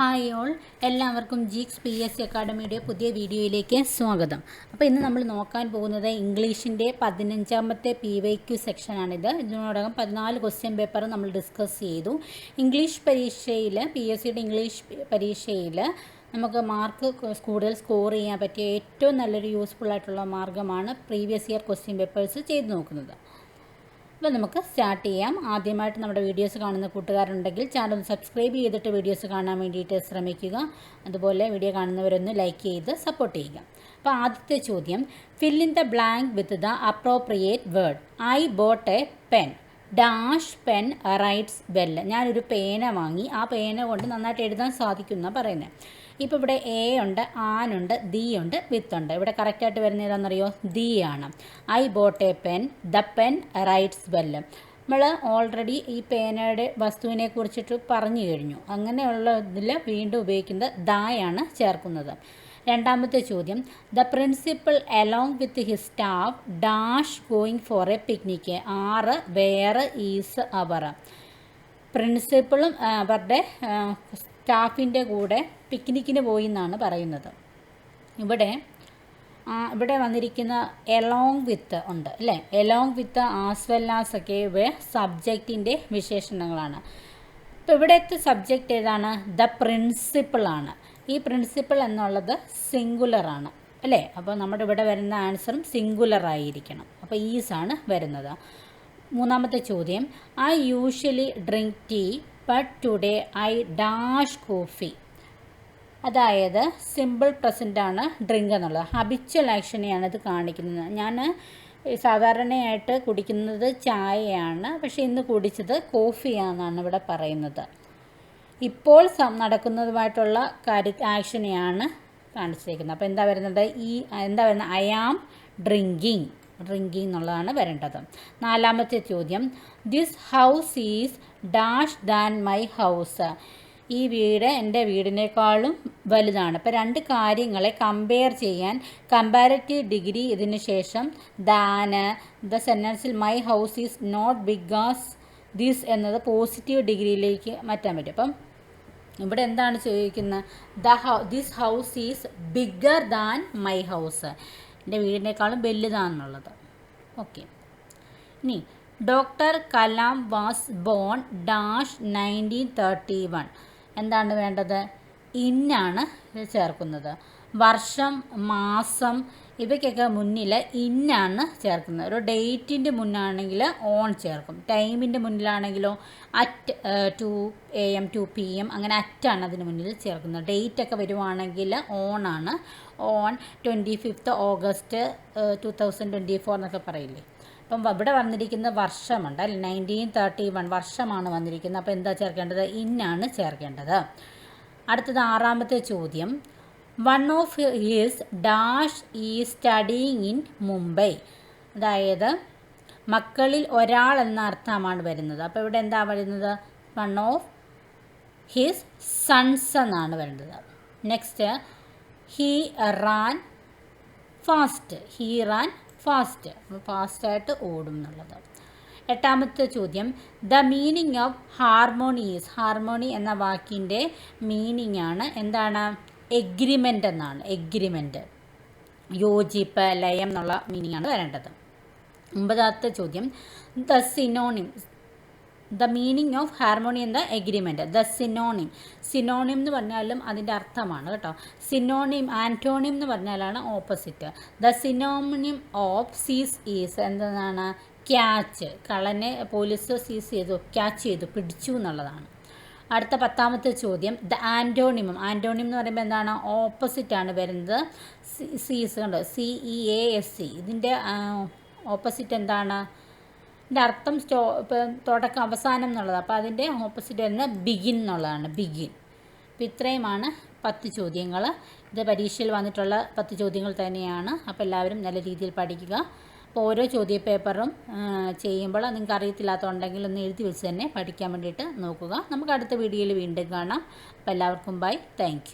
Hi all. എല്ലാവർക്കും geeks P S C അക്കാഡമിയുടെ പുതിയ വീഡിയോയിലേക്ക് സ്വാഗതം. അപ്പോൾ ഇന്ന് നമ്മൾ നോക്കാൻ പോകുന്നത് ഇംഗ്ലീഷിന്റെ പതിനഞ്ചാമത്തെ പി വൈ ക്യു സെക്ഷനാണിത് ഇതിനോടകം പതിനാല് ക്വസ്റ്റ്യൻ പേപ്പർ നമ്മൾ ഡിസ്കസ് ചെയ്തു. ഇംഗ്ലീഷ് പരീക്ഷയിൽ പി എസ് സിയുടെ ഇംഗ്ലീഷ് പരീക്ഷയിൽ നമുക്ക് മാർക്ക് കൂടുതൽ സ്കോർ ചെയ്യാൻ പറ്റിയ ഏറ്റവും നല്ലൊരു യൂസ്ഫുൾ ആയിട്ടുള്ള മാർഗമാണ് പ്രീവിയസ് ഇയർ ക്വസ്റ്റ്യൻ പേപ്പേഴ്സ് ചെയ്തു നോക്കുന്നത്. അപ്പോൾ നമുക്ക് സ്റ്റാർട്ട് ചെയ്യാം. ആദ്യമായിട്ട് നമ്മുടെ വീഡിയോസ് കാണുന്ന കൂട്ടുകാരുണ്ടെങ്കിൽ ചാനൽ സബ്സ്ക്രൈബ് ചെയ്തിട്ട് വീഡിയോസ് കാണാൻ വേണ്ടിയിട്ട് ശ്രമിക്കുക. അതുപോലെ വീഡിയോ കാണുന്നവരൊന്ന് ലൈക്ക് ചെയ്ത് സപ്പോർട്ട് ചെയ്യുക. അപ്പോൾ ആദ്യത്തെ ചോദ്യം fill in the blank with the appropriate word I bought a pen dash pen writes well ഞാനൊരു പേന വാങ്ങി. ആ പേന കൊണ്ട് നന്നായിട്ട് എഴുതാൻ സാധിക്കുന്ന പറയുന്നത് ഇപ്പോൾ ഇവിടെ എ ഉണ്ട് ആനുണ്ട് ദി ഉണ്ട് വിത്ത് ഉണ്ട്. ഇവിടെ കറക്റ്റായിട്ട് വരുന്ന ഏതാണെന്നറിയോ ദി ആണ്. I bought a pen the pen writes well. നമ്മൾ ഓൾറെഡി ഈ പേനയുടെ വസ്തുവിനെ കുറിച്ചിട്ട് പറഞ്ഞു കഴിഞ്ഞു. അങ്ങനെയുള്ള ഇതിൽ വീണ്ടും ഉപയോഗിക്കുന്നത് ദായാണ് ചേർക്കുന്നത്. രണ്ടാമത്തെ ചോദ്യം. The principal along with his staff dash going for a picnic are വേറെ ഈസ് അവർ. പ്രിൻസിപ്പളും അവരുടെ സ്റ്റാഫിന്റെ കൂടെ പിക്നിക്കിന് പോയി എന്നാണ് പറയുന്നത്. ഇവിടെ ഇവിടെ വന്നിരിക്കുന്ന എലോങ് വിത്ത് ഉണ്ട് അല്ലേ? Along with as well as ഒക്കെ ഇവ സബ്ജക്റ്റിന്റെ വിശേഷണങ്ങളാണ്. ഇപ്പോൾ ഇവിടുത്തെ സബ്ജക്റ്റ് ഏതാണ്? ദ പ്രിൻസിപ്പിളാണ് ഈ പ്രിൻസിപ്പിൾ എന്നുള്ളത് സിംഗുലറാണ് അല്ലേ? അപ്പോൾ നമ്മുടെ ഇവിടെ വരുന്ന ആൻസറും സിംഗുലർ ആയിരിക്കണം. അപ്പോൾ ആണ് വരുന്നത്. മൂന്നാമത്തെ ചോദ്യം. I usually drink tea but today I dash coffee അതായത് സിമ്പിൾ പ്രസന്റാണ് ഡ്രിങ്ക് എന്നുള്ളത്. ഹബിച്വൽ ആക്ഷനെയാണ് ഇത് കാണിക്കുന്നത്. ഞാൻ സാധാരണയായിട്ട് കുടിക്കുന്നത് ചായയാണ്. പക്ഷേ ഇന്ന് കുടിച്ചത് കോഫിയാണെന്നാണ് ഇവിടെ പറയുന്നത്. ഇപ്പോൾ നടക്കുന്നതുമായിട്ടുള്ള കാര്യ ആക്ഷനെയാണ് കാണിച്ചിരിക്കുന്നത്. അപ്പോൾ എന്താ വരുന്നത്? ഈ എന്താ വരുന്നത്? ഐ ആം ഡ്രിങ്കിങ് ഡ്രിങ്കിങ് എന്നുള്ളതാണ് വരേണ്ടത്. നാലാമത്തെ ചോദ്യം. This house is dash than my house ഈ വീട് എന്റെ വീടിനേക്കാളും വലുതാണ്. ഇപ്പോൾ രണ്ട് കാര്യങ്ങളെ കമ്പയർ ചെയ്യാൻ കമ്പാരറ്റീവ് ഡിഗ്രി ഇതിന് ശേഷം than the സെന്റൻസിൽ my house is not big as this എന്നത് പോസിറ്റീവ് ഡിഗ്രിയിലേക്ക് മാറ്റാൻ പറ്റും. അപ്പം ഇവിടെ എന്താണ് ചോദിക്കുന്നത്? The how this house is bigger than my house എന്റെ വീടിനേക്കാളും വലുതാണെന്നുള്ളത് ഓക്കെ ഇനി doctor Kalam was born dash nineteen thirty one എന്താണ് വേണ്ടത്? ഇന്നാണ് ചേർക്കുന്നത്. വർഷം മാസം ഇവയ്ക്കൊക്കെ മുന്നിൽ ഇന്നാണ് ചേർക്കുന്നത്. ഒരു ഡേറ്റിന്റെ മുന്നാണെങ്കിൽ ഓൺ ചേർക്കും. ടൈമിന്റെ മുന്നിലാണെങ്കിലോ at two A M two P M അങ്ങനെ അറ്റാണ് അതിന് മുന്നിൽ ചേർക്കുന്നത്. ഡേറ്റ് ഒക്കെ വരുവാണെങ്കിൽ ഓൺ ആണ് on twenty fifth August two thousand twenty four എന്നൊക്കെ പറയില്ലേ. അപ്പം ഇവിടെ വന്നിരിക്കുന്ന വർഷമുണ്ട് അല്ലെ? നയന്റീൻ തേർട്ടി വൺ വർഷമാണ് വന്നിരിക്കുന്നത്. അപ്പോൾ എന്താ ചേർക്കേണ്ടത്? ഇന്നാണ് ചേർക്കേണ്ടത്. അടുത്തത് ആറാമത്തെ ചോദ്യം. വൺ ഓഫ് ഹിസ് ഡാഷ് ഈ സ്റ്റഡിങ് ഇൻ മുംബൈ അതായത് മക്കളിൽ ഒരാൾ എന്ന അർത്ഥമാണ് വരുന്നത്. അപ്പോൾ ഇവിടെ എന്താ വരുന്നത്? വൺ ഓഫ് ഹിസ് സൺസ് എന്നാണ് വരുന്നത്. Next he ran fast he ran fast ഫാസ്റ്റായിട്ട് ഓടും എന്നുള്ളത്. എട്ടാമത്തെ ചോദ്യം. The meaning of harmonies harmony എന്ന വാക്കിന്റെ മീനിങ് ആണ്. എന്താണ്? എഗ്രിമെന്റ് എന്നാണ്. എഗ്രിമെന്റ് യോജിപ്പ് ലയം എന്നുള്ള മീനിങ് ആണ് വരേണ്ടത്. ഒമ്പതാമത്തെ ചോദ്യം. The synonym the meaning of harmony the agreement the synonym synonym എന്ന് പറഞ്ഞാലും അതിന്റെ അർത്ഥമാണ് കേട്ടോ. സിനോണിം ആന്റോണിം എന്ന് പറഞ്ഞാലാണ് opposite the synonym of seize is എന്താണ്? ക്യാച്ച് കളനെ പോലീസ് സീസ് ചെയ്തു ക്യാച്ച് ചെയ്തു പിടിച്ചു എന്നുള്ളതാണ്. അടുത്ത പത്താമത്തെ ചോദ്യം ദ ആന്റോണിമം ആന്റോണിം എന്ന് പറയുമ്പോൾ എന്താണ്? ഓപ്പോസിറ്റ് ആണ് വരുന്നത്. സീസ് കണ്ടോ? C E A S C. ഇതിന്റെ ഓപ്പോസിറ്റ് എന്താണ്? ഇതിന്റെ അർത്ഥം സ്റ്റോ തുടക്കം അവസാനം എന്നുള്ളത്. അപ്പോൾ അതിന്റെ ഓപ്പോസിറ്റ് വരുന്നത് ബിഗിൻ എന്നുള്ളതാണ്. ബിഗിൻ. അപ്പോൾ ഇത്രയുമാണ് പത്ത് ചോദ്യങ്ങൾ ഇത് പരീക്ഷയിൽ വന്നിട്ടുള്ള പത്ത് ചോദ്യങ്ങൾ തന്നെയാണ്. അപ്പോൾ എല്ലാവരും നല്ല രീതിയിൽ പഠിക്കുക. അപ്പോൾ ഓരോ ചോദ്യപേപ്പറും ചെയ്യുമ്പോൾ നിങ്ങൾക്ക് അറിയത്തില്ലാത്തതുണ്ടെങ്കിൽ ഒന്ന് എഴുതി വെച്ച് തന്നെ പഠിക്കാൻ വേണ്ടിയിട്ട് നോക്കുക. നമുക്ക് അടുത്ത വീഡിയോയിൽ വീണ്ടും കാണാം. അപ്പോൾ എല്ലാവർക്കും ബൈ. താങ്ക്